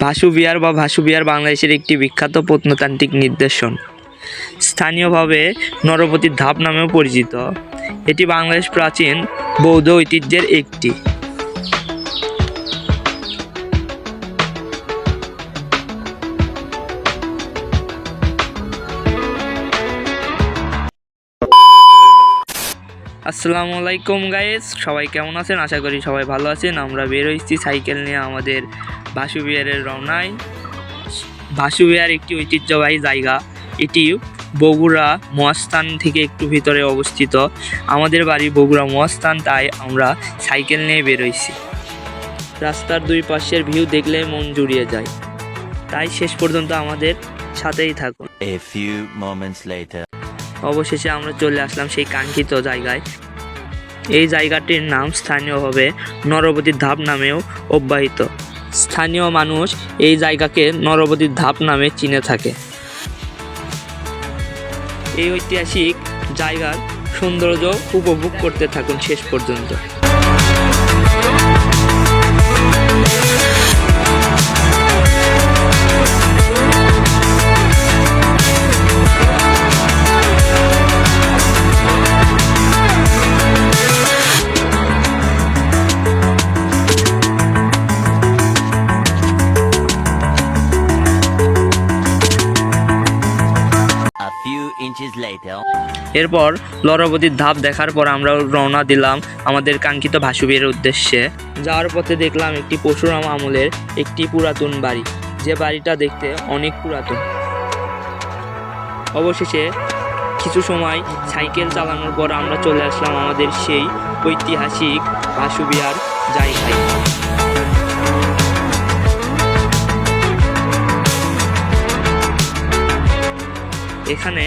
ভাসু বিহার বা ভাসু বিহার বাংলাদেশের একটি বিখ্যাত প্রত্নতান্ত্রিক নিদর্শন। স্থানীয়ভাবে নরপতির ধাপ নামেও পরিচিত। এটি বাংলাদেশ প্রাচীন বৌদ্ধ ঐতিহ্যের একটি। আসসালামু আলাইকুম গাইস সবাই কেমন আছেন? আশা করি সবাই ভালো আছেন। আমরা বের হয়েছি সাইকেল নিয়ে আমাদের ভাসু বিহারের রওনায়। ভাসু বিহার একটি ঐতিহ্যবাহী জায়গা। এটি বগুড়া মহাস্থান থেকে একটু ভিতরে অবস্থিত। আমাদের বাড়ি বগুড়া মহাস্থান, তাই আমরা সাইকেল নিয়ে বেরোইছি রাস্তার দুই পাশের ভিউ দেখলে মন জুড়িয়ে যায়। তাই শেষ পর্যন্ত আমাদের সাথেই থাকুন। A few moments later. অবশেষে আমরা চলে আসলাম সেই কাঙ্ক্ষিত জায়গায়। এই জায়গাটির নাম স্থানীয়ভাবে নরবতীর ধাপ নামেও অব্যাহিত। স্থানীয় মানুষ এই জায়গাকে নরবতীর ধাপ নামে চিনে থাকে। এই ঐতিহাসিক জায়গার সৌন্দর্য উপভোগ করতে থাকুন শেষ পর্যন্ত। এরপর লরবতীর ধাপ দেখার পর আমরা রওনা দিলাম আমাদের কাঙ্ক্ষিত ভাসুবির উদ্দেশ্যে। যাওয়ার পথে দেখলাম একটি পরশুরাম আমলের একটি পুরাতন বাড়ি, যে বাড়িটা দেখতে অনেক পুরাতন। অবশেষে কিছু সময় সাইকেল চালানোর পর আমরা চলে আসলাম আমাদের সেই ঐতিহাসিক ভাসুবিহার জায়গায়। এখানে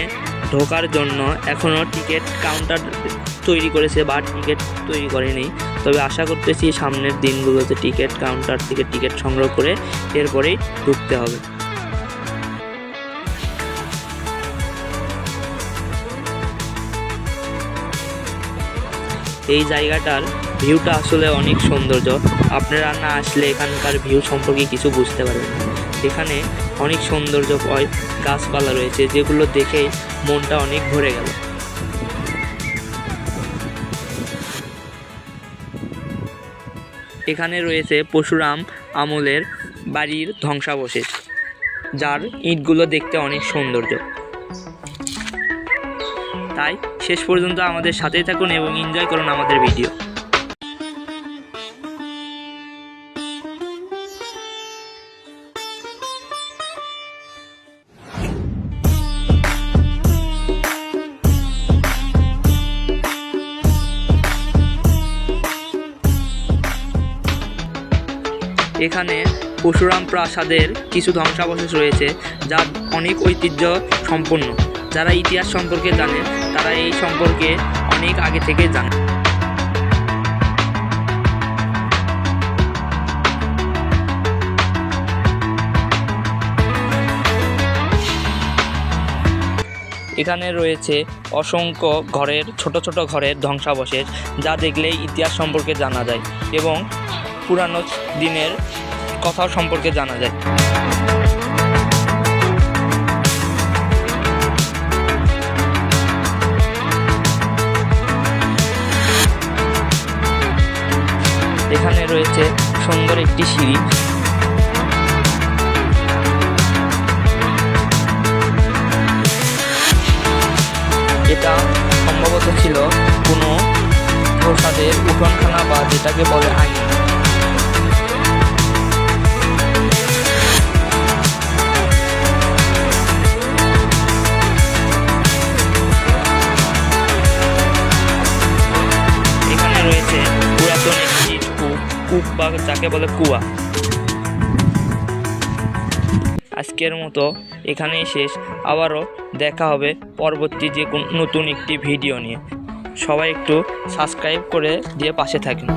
ঢোকার জন্য এখনও টিকিট কাউন্টার তৈরি করেছে বা টিকিট তৈরি করেনি। তবে আশা করতেছি সামনের দিনগুলোতে টিকিট কাউন্টার থেকে টিকিট সংগ্রহ করে এরপরেই ঢুকতে হবে। এই জায়গাটার ভিউটা আসলে অনেক সৌন্দর্য। আপনারা না আসলে এখানকার ভিউ সম্পর্কে কিছু বুঝতে পারবেন এখানে অনেক সৌন্দর্য হয়, গাছপালা রয়েছে, যেগুলো দেখে মনটা অনেক ভরে গেল। এখানে রয়েছে পশুরাম আমলের বাড়ির ধ্বংসাবশেষ, যার ইটগুলো দেখতে অনেক সৌন্দর্য। তাই শেষ পর্যন্ত আমাদের সাথেই থাকুন এবং এনজয় করুন আমাদের ভিডিও এখানে পরশুরাম প্রাসাদের কিছু ধ্বংসাবশেষ রয়েছে, যা অনেক ঐতিহ্য সম্পন্ন। যারা ইতিহাস সম্পর্কে জানে, তারা এই সম্পর্কে অনেক আগে থেকে জানে। এখানে রয়েছে অসংখ্য ঘরের, ছোট ছোট ঘরের ধ্বংসাবশেষ, যা দেখলেই ইতিহাস সম্পর্কে জানা যায় এবং পুরানো দিনের কথা সম্পর্কে জানা যায়। এখানে রয়েছে সুন্দর একটি সিঁড়ি। এটা সম্ভবত ছিল কোনো প্রসাদের উঠোনখানা বা যেটাকে বলে আইন। কূপ বা যাকে বলে কুয়া। আজকের মতো এখানেই শেষ। আবারও দেখা হবে পরবর্তী যে কোন নতুন একটি ভিডিও নিয়ে। সবাই একটু সাবস্ক্রাইব করে দিয়ে পাশে থাকেন।